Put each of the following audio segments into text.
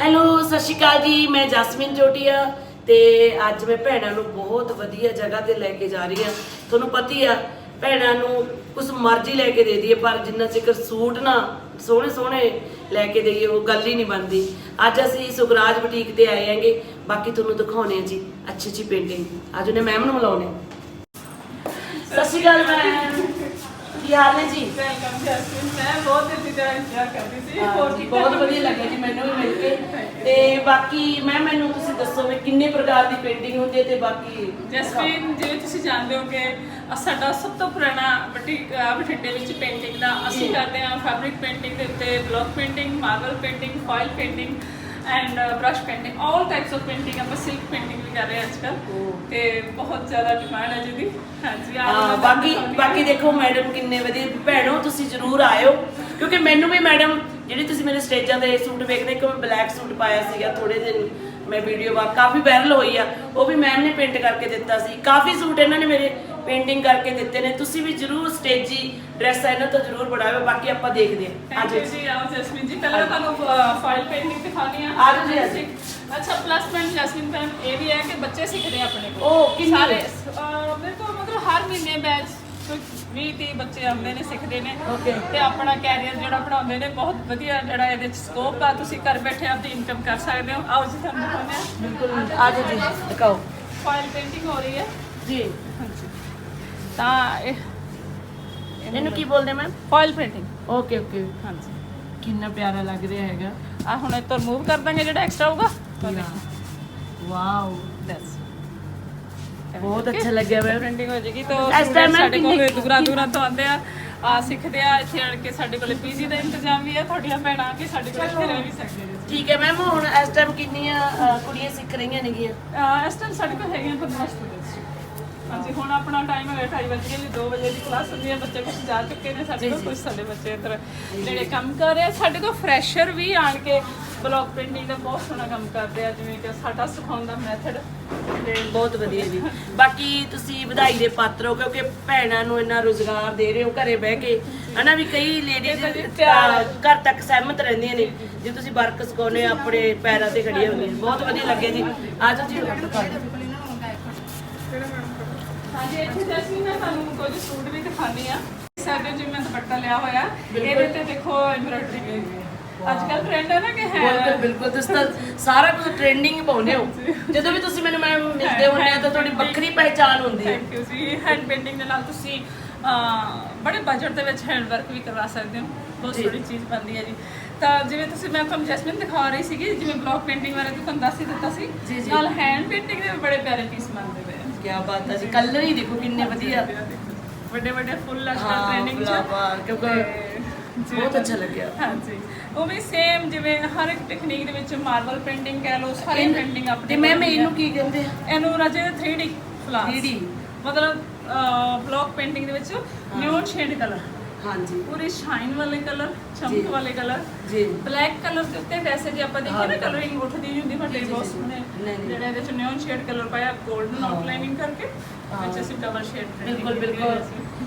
Hello ਸਤਿ ਸ਼੍ਰੀ ਅਕਾਲ ਜੀ, ਮੈਂ ਜਸਮਿਨ ਜੋਟੀਆ ਤੇ ਅੱਜ ਮੈਂ ਭੈਣਾਂ ਨੂੰ ਬਹੁਤ ਵਧੀਆ ਜਗ੍ਹਾ ਤੇ ਲੈ ਕੇ ਜਾ ਰਹੀ ਹਾਂ। ਤੁਹਾਨੂੰ ਪਤੀ ਆ, ਭੈਣਾਂ ਨੂੰ ਕੁਝ ਮਰਜ਼ੀ ਲੈ ਕੇ ਦੇ ਦਈਏ, ਪਰ ਜਿੰਨਾ ਚਿਰ ਸੂਟ ਨਾ ਸੋਹਣੇ ਸੋਹਣੇ ਲੈ ਕੇ ਦੇਈਏ, ਉਹ ਗੱਲ ਹੀ ਨਹੀਂ ਬਣਦੀ। ਅੱਜ ਅਸੀਂ ਸੁਗਰਾਜ ਬੁਟੀਕ ਤੇ ਆਏ ਆਂਗੇ ਬਾਕੀ ਤੁਹਾਨੂੰ ਦਿਖਾਉਣੇ ਆ ਜੀ, ਅੱਛੀ ਅੱਛੀ ਪੇਂਟਿੰਗ ਅੱਜ ਉਹਨੇ ਮੈਮ ਨੂੰ ਮਿਲਾਉਣੇ ਸਤਿ ਸ਼੍ਰੀ ਅਕਾਲ ਮੈਮ। ਕੀ ਹਾਲ ਹੈ ਜੀ? ਵੈਲਕਮ ਜਸਮੀਨ ਮੈਂ ਬਹੁਤ ਦਿਨ ਦੀ ਤਰ੍ਹਾਂ ਇੰਤਜ਼ਾਰ ਕਰਦੀ ਸੀ ਹਾਂ ਹੋਰ ਜੀ, ਠੀਕ ਬਹੁਤ ਠਾਕ ਵਧੀਆ ਲੱਗਿਆ ਜੀ ਮੈਨੂੰ ਵੀ ਮਿਲ ਕੇ। ਤੇ ਬਾਕੀ ਮੈਂ ਮੈਨੂੰ ਤੁਸੀਂ ਦੱਸੋ ਵੀ ਕਿੰਨੇ ਪ੍ਰਕਾਰ ਦੀ ਪੇਂਟਿੰਗ ਹੁੰਦੀ ਹੈ ਤੇ ਬਾਕੀ ਜਸਮੀਨ ਜਿਵੇਂ ਤੁਸੀਂ ਜਾਣਦੇ ਹੋ ਕਿ ਸਾਡਾ ਸਭ ਤੋਂ ਪੁਰਾਣਾ ਬਟੀਕ ਬਠਿੰਡੇ ਵਿੱਚ ਪੇਂਟਿੰਗ ਦਾ ਅਸੀਂ। ਕਰਦੇ ਹਾਂ ਫੈਬਰਿਕ ਪੇਂਟਿੰਗ ਦੇ ਉੱਤੇ block painting marble painting foil painting and brush painting all types of painting ਆਪਾਂ ਸਿਲਕ ਪੇਂਟਿੰਗ ਵੀ ਕਰ ਰਹੇ ਹਾਂ ਅੱਜਕੱਲ ਓ। ਤੇ ਬਹੁਤ ਜ਼ਿਆਦਾ ਡਿਮਾਂਡ ਹੈ ਜਿਹਦੀ। ਹਾਂਜੀ ਮੈਂ ਬਾਕੀ ਬਾਕੀ ਦੇਖੋ ਮੈਡਮ ਕਿੰਨੇ ਵਧੀਆ। ਭੈਣੋ ਤੁਸੀਂ ਜ਼ਰੂਰ ਆਇਓ। ਕਿਉਂਕਿ ਮੈਨੂੰ ਵੀ ਮੈਡਮ ਜਿਹੜੀ ਤੁਸੀਂ ਮੇਰੇ ਸਟੇਜਾਂ ਦੇ ਸੂਟ ਵੇਖਦੇ ਕਿ ਮੈਂ ਬਲੈਕ ਸੂਟ ਪਾਇਆ ਸੀਗਾ ਥੋੜੇ ਦਿਨ ਮੈਂ ਵੀਡੀਓ ਬਾਅਦ ਕਾਫੀ ਵਾਇਰਲ ਹੋਈ ਆ। ਉਹ ਵੀ ਮੈਮ ਨੇ ਪੇਂਟ ਕਰਕੇ ਦਿੱਤਾ ਸੀ। ਕਾਫੀ ਸੂਟ ਇਹਨਾਂ ਨੇ ਮੇਰੇ ਪੇਂਟਿੰਗ ਕਰਕੇ ਦਿੱਤੇ ਨੇ। ਤੁਸੀਂ ਵੀ ਜ਼ਰੂਰ ਸਟੇਜੀ ਡਰੈਸ ਇਹਨਾਂ ਤੋਂ ਜ਼ਰੂਰ ਬਣਾਇਓ ਬਾਕੀ ਆਪਾਂ ਦੇਖਦੇ ਹਾਂ। ਅੱਜ ਜੀ ਆਓ ਜਸਮੀਨ ਜੀ ਪਹਿਲਾਂ ਤੁਹਾਨੂੰ ਫਾਈਲ ਪੇਂਟਿੰਗ ਦਿਖਾਉਣੀ ਆ। ਜਾਓ ਜੀ, ਜਾਓ। ਅੱਛਾ ਪਲੱਸ ਪੁਆਇੰਟ ਜਸਮੀਨ ਮੈਮ ਇਹ ਵੀ ਹੈ ਕਿ ਬੱਚੇ ਸਿੱਖਦੇ ਆਪਣੇ ਕੋਲ। ਉਹ ਕਿੰਨੇ? ਸਾਰੇ ਮੇਰੇ ਕੋਲ ਮਤਲਬ ਹਰ ਮਹੀਨੇ ਬੈਚ 20 30 ਬੱਚੇ ਆਉਂਦੇ ਨੇ ਸਿੱਖਦੇ ਨੇ. ਤੇ ਆਪਣਾ ਕੈਰੀਅਰ ਜਿਹੜਾ ਬਣਾਉਂਦੇ ਨੇ ਬਹੁਤ ਵਧੀਆ ਜਿਹੜਾ ਇਹਦੇ ਚ ਸਕੋਪ ਆ। ਤੁਸੀਂ ਘਰ ਬੈਠੇ ਆਪਦੀ ਇਨਕਮ ਕਰ ਸਕਦੇ ਹੋ। ਆਓ ਜੀ ਤੁਹਾਨੂੰ ਦਿਖਾਉਂਦੇ ਆ ਬਿਲਕੁਲ ਆ ਜਾਓ ਜੀ ਦਿਖਾਓ ਫਾਈਲ ਪੇਂਟਿੰਗ ਹੋ ਰਹੀ ਹੈ। ਜੀ। ਹਾਂਜੀ। ਤਾਂ ਇਹ ਇਹਨੂੰ ਕੀ ਬੋਲਦੇ ma'am file printing okay okay ਹਾਂਜੀ। ਕਿੰਨਾ ਪਿਆਰਾ ਲੱਗ ਰਿਹਾ ਹੈਗਾ। ਆ ਹੁਣ ਇਹ ਤੋਂ ਰਿਮੂਵ ਕਰ ਦਾਂਗੇ ਜਿਹੜਾ ਐਕਸਟਰਾ ਹੋਊਗਾ। ਵਾਓ ਦੱਸ ਬਹੁਤ ਅੱਛਾ ਲੱਗਿਆ ਮੈਮ ਪ੍ਰਿੰਟਿੰਗ ਹੋ ਜਾਏਗੀ ਤਾਂ ਇਸ time ਮੈਂ ਸਾਡੇ ਕੋਲ ਕਿੰਨੀ- ਦੂਰਾਂ ਦੂਰਾਂ ਤੋਂ ਆਉਂਦੇ ਆ। ਆ ਸਿੱਖਦੇ ਆ ਇੱਥੇ ਆਣ ਕੇ ਸਾਡੇ ਕੋਲੇ ਪੀਜੀ ਦਾ ਇੰਤਜ਼ਾਮ ਵੀ ਆ ਤੁਹਾਡੀਆਂ ਭੈਣਾਂ ਆ ਕੇ ਸਾਡੇ ਕੋਲ ਇੱਥੇ ਰਹਿ ਵੀ ਸਕਦੇ ਨੇ। ਠੀਕ ਹੈ ਮੈਮ ਹੁਣ ਇਸ ਟਾਈਮ ਕਿੰਨੀਆਂ ਕੁੜੀਆਂ ਸਿੱਖ ਰਹੀਆਂ ਨੇਗੀਆਂ? ਅਹ ਇਸ ਟਾਈਮ ਸਾਡੇ ਕੋਲ ਹੈਗੀਆਂ 15 ਸਟੂਡੈਂਟਸ ਹਾਂਜੀ ਹੁਣ ਆਪਣਾ ਟਾਈਮ ਹੈ 2:30 ਵਜੇ ਲਈ 2 ਵਜੇ ਦੀ ਕਲਾਸ ਹੁੰਦੀ ਹੈ ਬੱਚੇ ਕੁਝ ਜਾ ਚੁੱਕੇ ਨੇ ਸਾਡੇ ਕੋਲ। ਕੁਝ ਸਾਡੇ ਬੱਚੇ ਇੱਧਰ ਜਿਹੜੇ ਕੰਮ ਕਰ ਰਹੇ ਆ। ਸਾਡੇ ਕੋਲ ਫਰੈਸ਼ਰ ਵੀ ਆਣ ਕੇ ਬਲੌਕ ਪ੍ਰਿੰਟਿੰਗ ਦਾ ਬਹੁਤ ਸੋਹਣਾ ਕੰਮ ਕਰਦੇ ਆ ਜਿਵੇਂ ਕਿ ਸਾਡਾ ਸਿਖਾਉਣ ਦਾ ਮੈਥਡ ਬਹੁਤ ਵਧੀਆ ਜੀ। ਬਾਕੀ ਤੁਸੀਂ ਵਧਾਈ ਦੇ ਪਾਤਰ ਹੋ ਕਿਉਂਕਿ ਭੈਣਾਂ ਨੂੰ ਇੰਨਾ ਰੋਜ਼ਗਾਰ ਦੇ ਰਹੇ ਹੋ ਘਰੇ ਬਹਿ ਕੇ। ਹਨਾ ਵੀ ਕਈ ਲੇਡੀਜ਼। ਘਰ ਤੱਕ ਸਹਿਮਤ ਰਹਿੰਦੀਆਂ ਨੇ। ਜੇ ਤੁਸੀਂ ਵਰਕ ਸਿਖਾਉਂਦੇ ਹੋ ਆਪਣੇ ਪੈਰਾਂ ਤੇ ਖੜੀਆਂ ਹੁੰਦੀਆਂ ਬਹੁਤ ਵਧੀਆ ਲੱਗਿਆ ਜੀ। ਆ ਜਾਓ ਜੀ। ਹਾਂਜੀ ਇੱਥੇ ਜੈਸਮੀਨ ਮੈਂ ਤੁਹਾਨੂੰ ਕੁਝ ਸੂਟ ਵੀ ਦਿਖਾਉਂਦੀ ਆ ਸਾਡੇ ਜਿਵੇਂ ਮੈਂ ਦੁਪੱਟਾ ਲਿਆ ਹੋਇਆ। ਇਹਦੇ ਤੇ ਦੇਖੋ ਐਮਬ੍ਰੋਇਡਰੀ ਵੀ। ਹੋਈ ਹੈ ਅੱਜ ਕੱਲ ਟ੍ਰੈਂਡ ਹੈ ਨਾ ਕਿ ਹੈ ਬਿਲਕੁਲ ਬਿਲਕੁਲ। ਤੁਸੀਂ ਤਾਂ ਸਾਰਾ ਕੁਝ ਟ੍ਰੈਂਡਿੰਗ ਪਾਉਂਦੇ ਹੋ। ਜਦੋਂ ਵੀ ਤੁਸੀਂ ਮੈਨੂੰ ਮੈਮ ਮਿਲਦੇ ਹੁੰਦੇ ਆ ਤਾਂ ਤੁਹਾਡੀ ਵੱਖਰੀ ਪਹਿਚਾਨ ਹੁੰਦੀ ਹੈ। ਥੈਂਕ ਯੂ ਜੀ। ਹੈਂਡ ਪੇਂਟਿੰਗ ਦੇ ਨਾਲ ਤੁਸੀਂ ਅਹ, ਬੜੇ ਬਜਟ ਦੇ ਵਿੱਚ ਹੈਂਡ ਵਰਕ ਵੀ ਕਰਵਾ ਸਕਦੇ ਹੋ। ਬਹੁਤ ਜੀ। ਸੋਹਣੀ ਚੀਜ਼ ਬਣਦੀ ਹੈ ਜੀ। ਤਾਂ ਜਿਵੇਂ ਤੁਸੀਂ ਮੈਂ ਤੁਹਾਨੂੰ ਜੈਸਮਿਨ ਦਿਖਾ ਰਹੀ ਸੀਗੀ ਜਿਵੇਂ ਬਲੌਕ ਪੇਂਟਿੰਗ ਬਾਰੇ ਤਾਂ ਤੁਹਾਨੂੰ ਦੱਸ ਹੀ ਦਿੱਤਾ ਸੀ। ਜੀ। ਨਾਲ ਹੈਂਡ ਪੇਂਟਿੰਗ ਦੇ ਵੀ ਬੜੇ ਪਿਆਰੇ ਪੀਸ ਬਣਦੇ ਪਏ। ਕੀ ਬਾਤ ਹੈ ਜੀ ਕਲਰ ਹੀ ਦੇਖੋ ਕਿੰਨੇ ਵਧੀਆ। ਵੱਡੇ ਵੱਡੇ ਫੁੱਲ ਅੱਜ ਹਾਂ, ਕੱਲ ਟ੍ਰੈਂਡਿੰਗ ਚ। ਫੁੱਲਾਂਵਾਰ, ਕਿਉਂਕਿ ਬਹੁਤ ਅੱਛਾ ਲੱਗਿਆ। ਹਾਂਜੀ ਉਹ ਵੀ ਸੇਮ ਜਿਵੇਂ ਹਰ ਇੱਕ ਟੈਕਨੀਕ ਦੇ ਵਿੱਚ ਮਾਰਬਲ ਪੇਂਟਿੰਗ ਕਹਿ ਲਓ ਸਾਰੀ ਪੇਂਟਿੰਗ ਆਪਣੀ ਤੇ ਮੈਮ। ਇਹਨੂੰ ਕੀ ਕਹਿੰਦੇ ਆ? ਇਹਨੂੰ ਰਾਜੇ 3D ਫਲਾਸ 3D ਮਤਲਬ ਬਲੌਕ ਪੇਂਟਿੰਗ ਦੇ ਵਿੱਚ ਨਿਊਨ ਸ਼ੇਡ ਕਲਰ ਹਾਂਜੀ ਪੂਰੇ ਸ਼ਾਈਨ ਵਾਲੇ ਕਲਰ ਜੀ। ਚਮਕ ਵਾਲੇ ਕਲਰ ਜੀ ਬਲੈਕ ਕਲਰ ਦੇ ਉੱਤੇ ਵੈਸੇ ਜੇ ਆਪਾਂ ਦੇਖੀਏ ਨਾ ਹਾਂ। ਕਲਰਿੰਗ ਉੱਠਦੀ ਨਹੀਂ ਹੁੰਦੀ ਵੱਡੇ ਜੀ, ਜੀ, ਬਹੁਤ ਜੀ। ਸੋਹਣੇ ਨਹੀਂ, ਨਹੀਂ। ਜਿਹੜੇ ਇਹਦੇ ਚ ਨਿਊਨ ਸ਼ੇਡ ਕਲਰ ਪਾਇਆ 골ਡਨ ਹਾਂ। ਆਊਟਲਾਈਨਿੰਗ ਕਰਕੇ ਹਾਂ। ਵਿੱਚ ਅਸੀਂ ਡਬਲ ਸ਼ੇਡ ਬਿਲਕੁਲ ਬਿਲਕੁਲ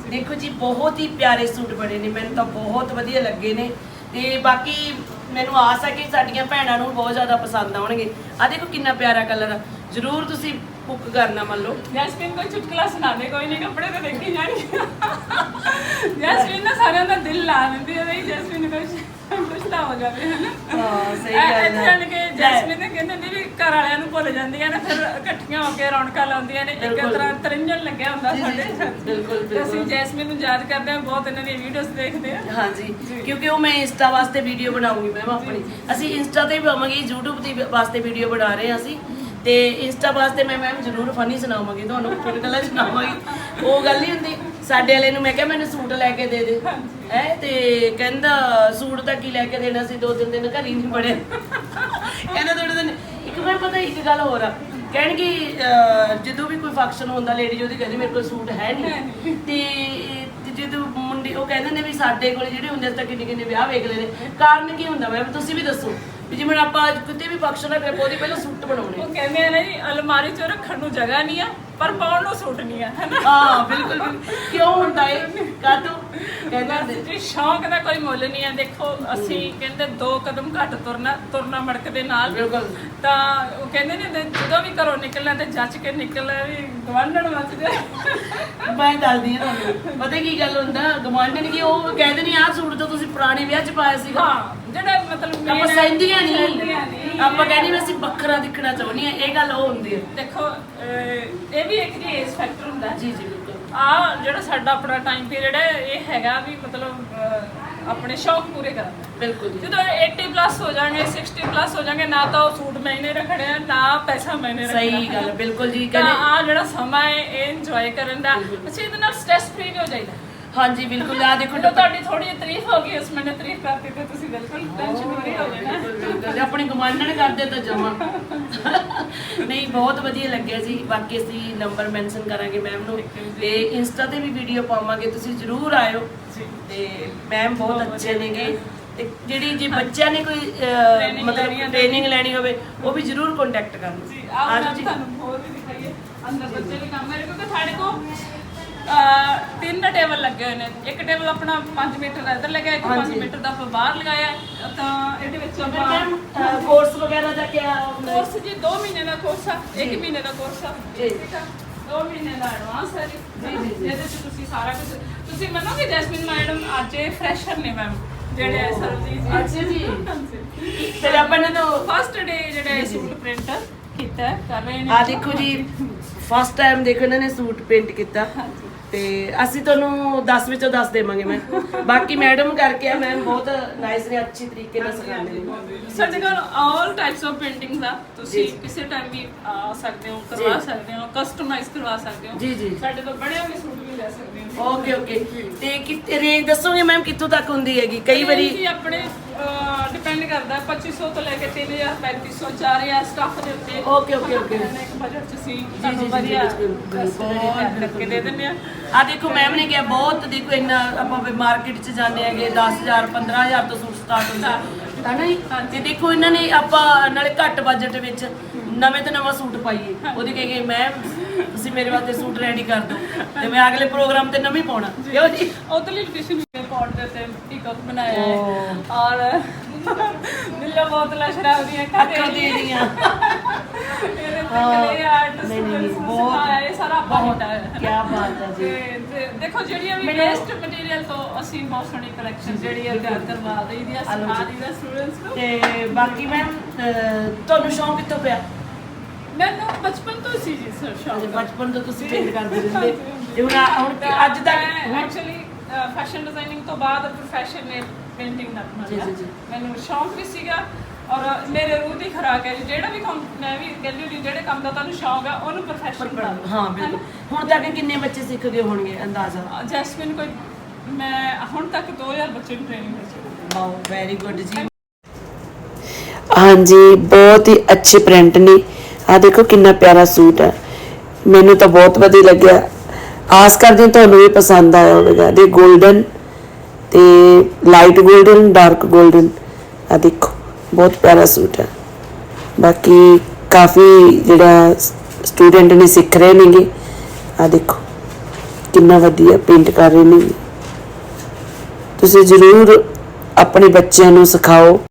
ਦੇਖੋ ਜੀ ਬਹੁਤ ਹੀ ਪਿਆਰੇ ਸੂਟ ਬਣੇ ਨੇ ਮੈਨੂੰ ਤਾਂ ਬਹੁਤ ਵਧੀਆ ਲੱਗੇ ਨੇ ਤੇ ਬਾਕੀ ਮੈਨੂੰ ਆਸ ਹੈ ਕਿ ਸਾਡੀਆਂ ਭੈਣਾਂ ਨੂੰ ਬਹੁਤ ਜ਼ਿਆਦਾ ਪਸੰਦ ਆਉਣਗੇ ਆ ਦੇਖੋ ਕਿੰਨਾ ਪਿਆਰਾ ਕਲਰ ਆ ਜਰੂਰ ਤੁਸੀਂ ਬੁੱਕ ਕਰਨਾ ਮੰਨ ਲਓ। ਜੈਸਮੀਨ ਕੋਈ ਚੁਟਕਲਾ ਸੁਣਾ ਦੇ ਕੋਈ ਨਹੀਂ ਕੱਪੜੇ ਤੇ ਦੇਖੀ ਜਾਣੀ। ਜੈਸਮੀਨ ਨਾ ਸਾਰਿਆਂ ਦਾ ਦਿਲ ਲਾ ਦਿੰਦੀ ਹੈ ਬਈ ਜੈਸਮੀਨ ਕੁਝ ਕੁਝ ਤਾਂ ਹੋ ਜਾਵੇ ਹੈ ਨਾ। ਹਾਂ ਸਹੀ ਗੱਲ ਹੈ ਕੇ ਜੈਸਮੀਨ ਨੇ ਕਹਿੰਦੇ ਨੇ ਵੀ ਘਰ ਵਾਲਿਆਂ ਨੂੰ ਭੁੱਲ ਜਾਂਦੀਆਂ ਨੇ ਫਿਰ ਇਕੱਠੀਆਂ ਹੋ ਕੇ ਰੌਣਕਾਂ ਲਾਉਂਦੀਆਂ ਨੇ ਇੱਕ ਬਿਲਕੁਲ। ਤਰ੍ਹਾਂ ਤਰਿੰਜਣ ਲੱਗਿਆ ਹੁੰਦਾ ਸਾਡੇ। ਬਿਲਕੁਲ, ਤੇ ਅਸੀਂ ਬਿਲਕੁਲ। ਜੈਸਮੀਨ ਨੂੰ ਯਾਦ ਕਰਦੇ ਹਾਂ ਬਹੁਤ ਇਹਨਾਂ ਦੀਆਂ ਵੀਡੀਓਜ਼ ਦੇਖਦੇ ਹਾਂ ਹਾਂਜੀ ਕਿਉਂਕਿ ਉਹ ਮੈਂ ਇੰਸਟਾ ਵਾਸਤੇ ਵੀਡੀਓ ਬਣਾਉਂਗੀ ਮੈਮ ਆਪਣੀ। ਅਸੀਂ ਇੰਸਟਾ ਤੇ ਵੀ ਪਾਵਾਂਗੇ YouTube ਤੇ ਵੀ ਵਾਸਤੇ ਵੀਡੀਓ ਬਣਾ ਰਹੇ ਹਾਂ ਅਸੀਂ। ਤੇ ਇੰਸਟਾ ਵਾਸਤੇ ਮੈਂ ਮੈਮ ਜ਼ਰੂਰ ਫਨੀ ਸੁਣਾਵਾਂਗੀ ਤੁਹਾਨੂੰ ਚੁਟਕਲਾ ਸੁਣਾਵਾਂਗੀ। ਉਹ ਗੱਲ ਨਹੀਂ ਹੁੰਦੀ ਸਾਡੇ ਵਾਲੇ ਨੂੰ ਮੈਂ ਕਿਹਾ ਮੈਨੂੰ ਸੂਟ ਲੈ ਕੇ ਦੇ ਦੇ। ਹੈ ਤੇ ਕਹਿੰਦਾ ਸੂਟ ਤਾਂ ਕੀ ਲੈ ਕੇ ਦੇਣਾ ਸੀ ਦੋ ਤਿੰਨ ਦਿਨ ਘਰ ਹੀ ਨਹੀਂ ਬੜੇ ਕਹਿੰਦਾ ਥੋੜੇ ਦਿਨ ਇੱਕ ਮੈਂ ਪਤਾ ਇੱਕ ਗੱਲ ਹੋਰ ਆ ਕਹਿਣਗੇ ਅਹ, ਜਦੋਂ ਵੀ ਕੋਈ ਫੰਕਸ਼ਨ ਹੁੰਦਾ ਲੇਡੀ ਉਹਦੀ ਕਹਿੰਦੀ ਮੇਰੇ ਕੋਲ ਸੂਟ ਹੈ ਨਹੀਂ। ਤੇ ਤੇ ਜਦੋਂ ਮੁੰਡੇ ਉਹ ਕਹਿੰਦੇ ਨੇ ਵੀ ਸਾਡੇ ਕੋਲ ਜਿਹੜੇ ਹੁੰਦੇ ਤਾਂ ਕਿੰਨੇ ਕਿੰਨੇ ਵਿਆਹ ਵੇਖ ਲਏ ਨੇ ਕਾਰਨ ਕੀ ਹੁੰਦਾ ਮੈਂ ਤੁਸੀਂ ਵੀ ਦੱਸੋ। ਵੀ ਜਿਵੇਂ ਆਪਾਂ ਅੱਜ ਕਿਤੇ ਵੀ ਫੰਕਸ਼ਨ ਰੱਖਦੇ ਉਹਦੀ ਪਹਿਲਾਂ ਸੂਟ ਬਣਾਉਣੇ। ਉਹ ਕਹਿੰਦੇ ਆ ਨਾ ਜੀ ਅਲਮਾਰੀ 'ਚ ਰੱਖਣ ਨੂੰ ਜਗ੍ਹਾ ਨਹੀਂ ਆ ਪਰ ਪਾਉਣ ਨੂੰ ਸੂਟ ਨਹੀਂ ਹੈਨਾ? ਹਾਂ ਬਿਲਕੁਲ ਬਿਲਕੁਲ। ਕਿਉਂ ਹੁੰਦਾ ਏ ਕਾਤੋਂ ਕਹਿੰਦਾ ਬਸ ਜੀ ਸ਼ੌਂਕ ਦਾ ਕੋਈ ਮੁੱਲ ਨਹੀਂ ਹੈ ਦੇਖੋ ਅਸੀਂ ਕਹਿੰਦੇ ਦੋ ਕਦਮ ਘੱਟ ਤੁਰਨਾ ਤੁਰਨਾ ਮੜਕ ਦੇ ਨਾਲ। ਬਿਲਕੁਲ। ਤਾਂ ਉਹ ਕਹਿੰਦੇ ਨੇ ਤੇ ਜਦੋਂ ਵੀ ਘਰੋਂ ਨਿਕਲਣਾ ਤੇ ਜੱਜ ਕੇ ਨਿਕਲਣਾ ਵੀ ਗਵਾਂਢਣ ਮੱਚ ਜਾਏ ਮੈਂ ਦੱਸਦੀ ਹਾਂ ਤੁਹਾਨੂੰ। ਪਤਾ ਕੀ ਗੱਲ ਹੁੰਦਾ? ਗਵਾਂਢਣ ਕੀ ਉਹ ਕਹਿੰਦੇ ਨਹੀਂ ਆਹ ਸੂਟ ਤਾਂ ਤੁਸੀਂ ਪੁਰਾਣੇ ਵਿਆਹ 'ਚ ਪਾਇਆ ਸੀਗਾ? ਹਾਂ। ਜਿਹੜਾ ਮਤਲਬ ਆਪਾਂ main- ਸਹਿੰਦੀਆਂ ਸਹਿੰਦੀਆਂ ਨਹੀਂ। ਆਪਾਂ ਕਹਿੰਦੇ ਵੀ ਅਸੀਂ ਵੱਖਰਾ ਦਿਖਣਾ ਚਾਹੁੰਦੇ ਆ ਇਹ ਗੱਲ ਉਹ ਹੁੰਦੀ ਹੈ। ਦੇਖੋ ਅਹ, ਇਹ ਵੀ ਇੱਕ ਜੀ ਫੈਕਟਰ ਹੁੰਦਾ। ਹੈ ਜੀ ਜੀ ਬਿਲਕੁਲ। ਆ ਜਿਹੜਾ ਸਾਡਾ ਆਪਣਾ ਟਾਈਮ ਪੀਰੀਅਡ ਹੈ ਇਹ ਹੈਗਾ ਵੀ ਮਤਲਬ ਅਹ, ਆਪਣੇ ਸ਼ੌਕ ਪੂਰੇ ਕਰਨ ਦਾ। ਬਿਲਕੁਲ ਜੀ। ਜਦੋਂ 80 ਪਲੱਸ ਹੋ ਜਾਣਗੇ 60 ਪਲੱਸ ਹੋ ਜਾਣਗੇ ਨਾ ਤਾਂ ਉਹ ਸੂਟ ਮਹੀਨੇ ਰੱਖਣੇ ਆ ਨਾ ਪੈਸਾ ਮਹੀਨੇ ਰੱਖਣਾ। ਸਹੀ ਗੱਲ ਬਿਲਕੁਲ ਜੀ। ਤਾਂ ਕਹਿੰਦੇ ਆ ਜਿਹੜਾ ਸਮਾਂ ਹੈ ਇਹ ਇੰਜੋਏ ਕਰਨ ਦਾ। ਅੱਛਾ ਇਹਦੇ ਨਾਲ ਸਟ੍ਰੈਸ ਫ੍ਰੀ ਵੀ ਹੋ ਜਾਈਦਾ। ਹਾਂਜੀ ਬਿਲਕੁਲ। ਆ ਦੇਖੋ ਜਦੋਂ ਤੁਹਾਡੀ ਥੋੜੀ ਤਾਰੀਫ ਹੋ ਗਈ ਉਸ ਮੈਨੇ ਤਾਰੀਫ ਕਰਤੀ ਤੇ ਤੁਸੀਂ ਬਿਲਕੁਲ ਟੈਨਸ਼ਨ ਫ੍ਰੀ ਹੋ ਬਿਲਕੁਲ, ਜੇ ਆਪਣੀ ਗਵਾਂਢਣ ਕਰਦੇ ਤਾਂ ਜਮਾ। ਨਹੀਂ ਬਹੁਤ ਵਧੀਆ ਲੱਗਿਆ ਜੀ। ਬਾਕੀ ਅਸੀਂ ਨੰਬਰ ਮੈਂਸ਼ਨ ਕਰਾਂਗੇ ਮੈਮ ਨੂੰ। ਤੇ ਇੰਸਟਾ ਤੇ ਵੀ ਵੀਡੀਓ ਪਾਵਾਂਗੇ ਤੁਸੀਂ ਜਰੂਰ ਆਇਓ। ਤੇ ਮੈਮ ਬਹੁਤ ਅੱਛੇ ਨੇਗੇ। ਤੇ ਜਿਹੜੀ ਜੇ ਬੱਚਿਆਂ ਨੇ ਕੋਈ ਮਤਲਬ ਟ੍ਰੇਨਿੰਗ ਲੈਣੀ ਹੋਵੇ ਉਹ ਵੀ ਜਰੂਰ ਕੰਟੈਕਟ ਕਰਨ। ਜੀ ਮੈਂ ਤੁਹਾਨੂੰ ਹੋਰ ਵੀ ਦਿਖਾਈਏ। ਅੰਦਰ ਬੱਚੇ ਵੀ ਕੰਮ ਮੇਰੇ ਕਿਉਂਕਿ ਸਾਡੇ ਕੋ ਅਹ, ਤਿੰਨ ਟੇਬਲ ਲੱਗੇ ਹੋਏ ਨੇ। ਇੱਕ ਟੇਬਲ ਆਪਣਾ 5 ਮੀਟਰ ਦਾ ਇੱਧਰ ਲੱਗਿਆ ਇੱਕ 5 ਮੀਟਰ ਦਾ ਆਪਾਂ ਬਾਹਰ ਲਗਾਇਆ। ਤਾਂ ਇਹਦੇ ਵਿੱਚ ਆਪਾਂ ਕੋਰਸ ਵਗੈਰਾ ਦਾ ਕੀ ਕੋਰਸ ਜੀ 2 ਮਹੀਨੇ ਦਾ ਕੋਰਸ ਆ 1 ਮਹੀਨੇ ਦਾ ਕੋਰਸ ਆ। ਜੀ। ਠੀਕ ਆ? 2 ਮਹੀਨੇ ਦਾ ਐਡਵਾਂਸ ਹੈ ਜੀ। ਜੀ, ਜੀ, ਜੀ। ਇਹਦੇ ਚ ਤੁਸੀਂ ਸਾਰਾ ਕੁਝ ਤੁਸੀਂ ਮੰਨੋਗੇ ਜੈਸਮਿਨ ਮੈਡਮ ਅੱਜ ਫਰੈਸ਼ਰ ਨੇ ਮੈਮ ਜਿਹੜੇ ਸਰਬਜੀਤ ਜੀ। ਅੱਛਾ ਜੀ। ਫਿਰ ਆਪਾਂ ਨੇ ਤਾਂ ਫਸਟ ਡੇ ਜਿਹੜੇ ਸੂਟ ਪ੍ਰਿੰਟ ਕੀਤਾ ਕਰ ਰਹੇ ਨੇ। ਆ ਦੇਖੋ ਜੀ ਫਸਟ ਟਾਈਮ ਦੇਖੋ ਇਹਨਾਂ ਨੇ ਸੂਟ ਪੇਂਟ ਕੀਤਾ। ਤੇ ਅਸੀਂ ਤੁਹਾਨੂੰ 10 ਵਿੱਚੋਂ 10 ਦੇਵਾਂਗੇ ਮੈਂ। ਬਾਕੀ ਮੈਡਮ ਕਰਕੇ ਆ ਮੈਮ ਬਹੁਤ ਨਾਈਸ ਨੇ ਅੱਛੀ ਤਰੀਕੇ ਨਾਲ ਸਿਖਾਉਂਦੇ ਨੇ। ਸਾਡੇ ਕੋਲ ਆਲ ਟਾਈਪਸ ਆਫ ਪੇਂਟਿੰਗਸ ਆ ਤੁਸੀਂ ਕਿਸੇ ਟਾਈਮ ਵੀ ਆ ਸਕਦੇ ਹੋ ਕਰਵਾ ਸਕਦੇ ਹੋ ਕਸਟਮਾਈਜ਼ ਕਰਵਾ ਸਕਦੇ ਹੋ। ਜੀ ਜੀ। ਸਾਡੇ ਤੋਂ ਬੜੇ ਹੋਏ ਸੂਟ ਵੀ ਲੈ ਸਕਦੇ ਹੋ। ਓਕੇ ਓਕੇ ਤੇ ਕਿਤੇ ਰੇਂਜ ਦੱਸੋਗੇ ਮੈਮ ਕਿੱਥੋਂ ਤੱਕ ਹੁੰਦੀ ਹੈਗੀ? ਕਈ ਵਾਰੀ ਆਪਣੇ ਡਿਪੈਂਡ ਕਰਦਾ ਹੈ। 2500 ਤੋਂ ਲੈ ਕੇ 3000 3500 4000 ਸਟਾਫ ਦੇ ਉੱਤੇ। ਓਕੇ ਓਕੇ ਓਕੇ ਇੱਕ ਬਜਟ ਚ ਸੀ। ਤੁਹਾਨੂੰ ਵਧੀਆ ਬਿਲਕੁਲ, ਬਿਲਕੁਲ, ਬਹੁਤ ਕਰਕੇ ਦੇ ਦਿੰਦੇ ਆ। ਆ ਦੇਖੋ ਮੈਮ ਨੇ ਕਿਹਾ ਬਹੁਤ ਦੇਖੋ ਇੰਨਾ ਆਪਾਂ ਮਾਰਕੀਟ 'ਚ ਜਾਂਦੇ ਹੈਗੇ 10000 15000 ਤੋਂ ਸੂਟ ਸਟਾਰਟ ਹੁੰਦਾ ਹੈ ਨਾ ਜੀ? ਤੇ ਦੇਖੋ ਇਹਨਾਂ ਨੇ ਆਪਾਂ ਨਾਲੇ ਘੱਟ ਬਜਟ ਵਿੱਚ ਨਵੇਂ ਤੋਂ ਨਵਾਂ ਸੂਟ ਪਾਈਏ। ਉਹਦੇ ਕਹੇ ਕਿ ਮੈਮ ਤੁਸੀਂ ਮੇਰੇ ਵਾਸਤੇ ਸੂਟ ਰੈਡੀ ਕਰ ਦਿਓ ਤੇ ਮੈਂ ਅਗਲੇ ਪ੍ਰੋਗਰਾਮ ਤੇ ਨਵੀਂ ਪਾਉਣਾ। ਕਿਉਂ ਜੀ? ਉਤਲੀ ਲੋਕੇਸ਼ਨ ਦੇ ਦੇ ਸਟੂਡੈਂਟਸ ਬਹੁਤ- ਸਿਖਾਇਆ ਇਹ ਸਾਰਾ ਆਪਾਂ ਬਹੁਤ ਕੀਤਾ ਹੈ ਕੀ ਬਾਤ ਹੈ ਜੀ। ਤੇ ਤੇ ਦੇਖੋ ਜਿਹੜੀਆਂ ਵੀ ਵੇਸਟ ਮਟੀਰੀਅਲ ਤੋਂ ਅਸੀਂ ਬਹੁਤ ਸੋਹਣੀ ਕਲੈਕਸ਼ਨ ਜਿਹੜੀ ਹੈ ਕਰਵਾ ਦਈਦੀ ਆ ਆਲੋ ਸਿਖਾ। ਦਈਦਾ ਸਟੂਡੈਂਟਸ ਨੂੰ। ਤੇ ਬਾਕੀ ਮੈਮ ਤੁਹਾਨੂੰ ਸ਼ੌਂਕ ਕਿੱਥੋਂ ਪਿਆ? ਮੈਨੂੰ ਬਚਪਨ ਤੋਂ ਸੀ ਜੀ ਸਰ ਸ਼ੌਕ। ਬਚਪਨ ਤੋਂ ਤੁਸੀਂ ਪੇਂਟ ਕਰਦੇ ਰਹਿੰਦੇ। ਤੇ ਹੁਣ ਅੱਜ ਤੱਕ ਐਕਚੁਅਲੀ ਫੈਸ਼ਨ ਡਿਜ਼ਾਈਨਿੰਗ ਤੋਂ ਬਾਅਦ ਪ੍ਰੋਫੈਸ਼ਨ ਨੇ ਪੇਂਟਿੰਗ ਦਾ ਜੀ, ਬਣਾਇਆ। ਜੀ, ਜੀ। ਮੈਨੂੰ ਸ਼ੌਂਕ ਵੀ ਸੀਗਾ ਔਰ ਮੇਰੇ ਰੂਹ ਦੀ ਖੁਰਾਕ ਹੈ ਜੀ। ਜਿਹੜਾ ਵੀ ਕੰਮ ਮੈਂ ਵੀ ਕਹਿੰਦੀ ਹੁੰਦੀ ਜਿਹੜੇ ਕੰਮ ਦਾ ਤੁਹਾਨੂੰ ਸ਼ੌਂਕ ਆ ਉਹਨੂੰ ਪ੍ਰੋਫੈਸ਼ਨ ਬਣਾ ਲਓ ਹਾਂ ਬਿਲਕੁਲ। ਹੁਣ ਤੱਕ ਕਿੰਨੇ ਬੱਚੇ ਸਿੱਖ ਗਏ ਹੋਣਗੇ ਅੰਦਾਜ਼ਾ? ਜੈਸਮਿਨ ਕੋਈ ਮੈਂ ਹੁਣ ਤੱਕ 2000 ਬੱਚੇ ਨੂੰ ਟ੍ਰੇਨਿੰਗ ਦਿੱਤੀ। ਵਾਓ ਵੈਰੀ ਗੁੱਡ ਜੀ। ਹਾਂਜੀ ਬਹੁਤ ਹੀ ਅੱਛੇ ਪ੍ਰਿੰਟ ਨੇ। ਆ ਦੇਖੋ ਕਿੰਨਾ ਪਿਆਰਾ ਸੂਟ ਹੈ। ਮੈਨੂੰ ਤਾਂ ਬਹੁਤ ਵਧੀਆ ਲੱਗਿਆ। ਆਸ ਕਰਦੇ ਹਾਂ ਤੁਹਾਨੂੰ ਇਹ ਪਸੰਦ ਆਇਆ ਹੋਵੇਗਾ। ਦੇ 골ਡਨ ਤੇ ਲਾਈਟ 골ਡਨ ਡਾਰਕ 골ਡਨ ਆ ਦੇਖੋ, ਬਹੁਤ ਪਿਆਰਾ ਸੂਟ ਹੈ। ਬਾਕੀ ਕਾਫੀ ਜਿਹੜਾ ਸਟੂਡੈਂਟ ਨੇ ਸਿੱਖ ਰਹੇ ਨੇਗੇ ਆ ਦੇਖੋ, ਕਿੰਨਾ ਵਧੀਆ ਪੇਂਟ ਕਰ ਰਹੇ ਨੇ ਤੁਸੀਂ ਜ਼ਰੂਰ ਆਪਣੇ ਬੱਚਿਆਂ ਨੂੰ ਸਿਖਾਓ।